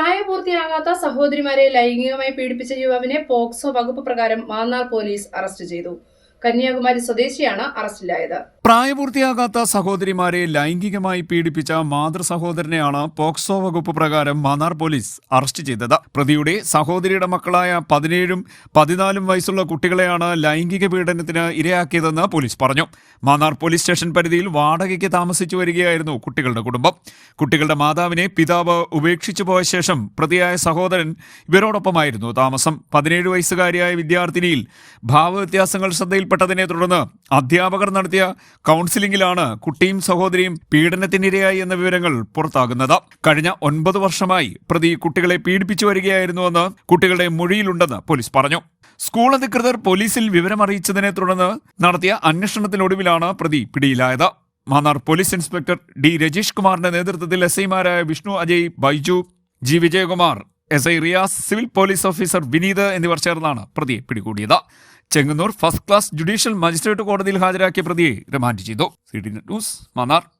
പ്രായപൂർത്തിയാകാത്ത സഹോദരിമാരെ ലൈംഗികമായി പീഡിപ്പിച്ച യുവാവിനെ പോക്സോ വകുപ്പ് പ്രകാരം മാന്നാർ പോലീസ് അറസ്റ്റ് ചെയ്തു. കന്യാകുമാരി സ്വദേശിയാണ് അറസ്റ്റിലായത്. പ്രായപൂർത്തിയാകാത്ത സഹോദരിമാരെ ലൈംഗികമായി പീഡിപ്പിച്ച മാതൃ സഹോദരനെയാണ് പോക്സോ വകുപ്പ് പ്രകാരം മാന്നാർ പോലീസ് അറസ്റ്റ് ചെയ്തത്. പ്രതിയുടെ സഹോദരിയുടെ മക്കളായ പതിനേഴും പതിനാലും വയസ്സുള്ള കുട്ടികളെയാണ് ലൈംഗിക പീഡനത്തിന് ഇരയാക്കിയതെന്ന് പോലീസ് പറഞ്ഞു. മാന്നാർ പോലീസ് സ്റ്റേഷൻ പരിധിയിൽ വാടകയ്ക്ക് താമസിച്ചു വരികയായിരുന്നു കുട്ടികളുടെ കുടുംബം. കുട്ടികളുടെ മാതാവിനെ പിതാവ് ഉപേക്ഷിച്ചു പോയ ശേഷം പ്രതിയായ സഹോദരൻ ഇവരോടൊപ്പമായിരുന്നു താമസം. പതിനേഴ് വയസ്സുകാരിയായ വിദ്യാർത്ഥിനിയിൽ ഭാവവ്യത്യാസങ്ങൾ ശ്രദ്ധയിൽപ്പെട്ടതിനെ തുടർന്ന് അധ്യാപകർ നടത്തിയ കൗൺസിലിംഗിലാണ് കുട്ടിയും സഹോദരിയും പീഡനത്തിനിരയായി എന്ന വിവരങ്ങൾ പുറത്താകുന്നത്. കഴിഞ്ഞ ഒൻപത് വർഷമായി പ്രതി കുട്ടികളെ പീഡിപ്പിച്ചു വരികയായിരുന്നുവെന്ന് കുട്ടികളുടെ മൊഴിയിലുണ്ടെന്ന് പോലീസ് പറഞ്ഞു. സ്കൂൾ അധികൃതർ പോലീസിൽ വിവരമറിയിച്ചതിനെ തുടർന്ന് നടത്തിയ അന്വേഷണത്തിനൊടുവിലാണ് പ്രതി പിടിയിലായത്. Mannar police inspector D Rajeesh കുമാറിന്റെ നേതൃത്വത്തിൽ എസ് ഐമാരായ Vishnu Ajay Baiju G. Vijayakumar S I Riyas civil police officer Vineeth എന്നിവർ ചേർന്നാണ് പ്രതിയെ പിടികൂടിയത്. Chengannur first class judicial magistrate കോടതിയിൽ ഹാജരാക്കിയ പ്രതിയെ റിമാൻഡ് ചെയ്തു. C D news Mannar.